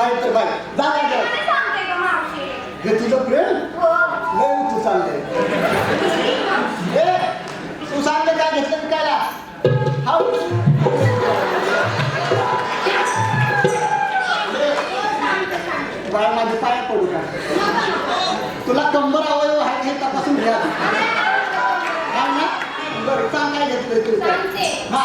बाहेर तर बाहेर. जा काय हे तुझं प्रेम? हो. तू सांगते तू सांगते काय घेतलं त्याला? हाऊ बाळा माझे पाय पडू का? तुला कंबर अवयव आहे हे तपासून घ्या. ना? बरं चांगला घेतलं तू. हा.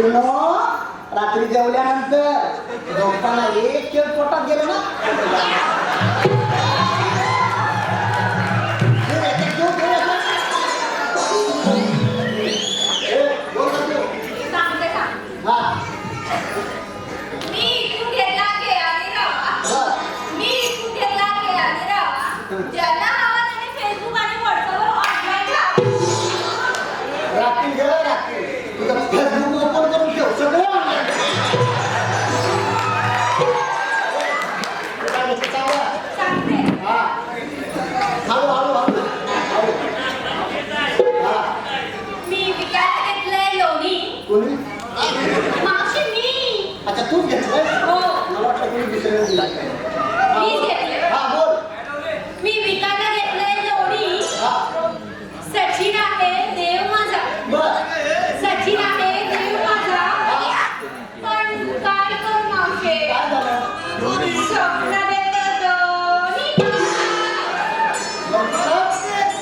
रात्री जेवल्यानंतर झोपताना एक पोटात गेलं ना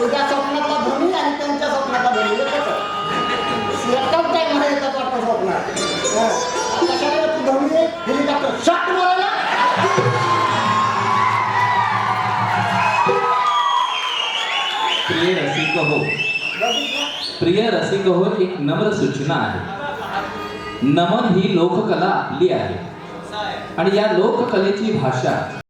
तुझ्या स्वप्नातला भूमी आणि त्यांच्या स्वप्नाचा भूमी एकच येतात वाटतं प्रिय रसिक हो प्रिय रसिक हो एक नम्र सूचना आहे. नमन ही लोककला आपली आहे. आणि या लोककलेची भाषा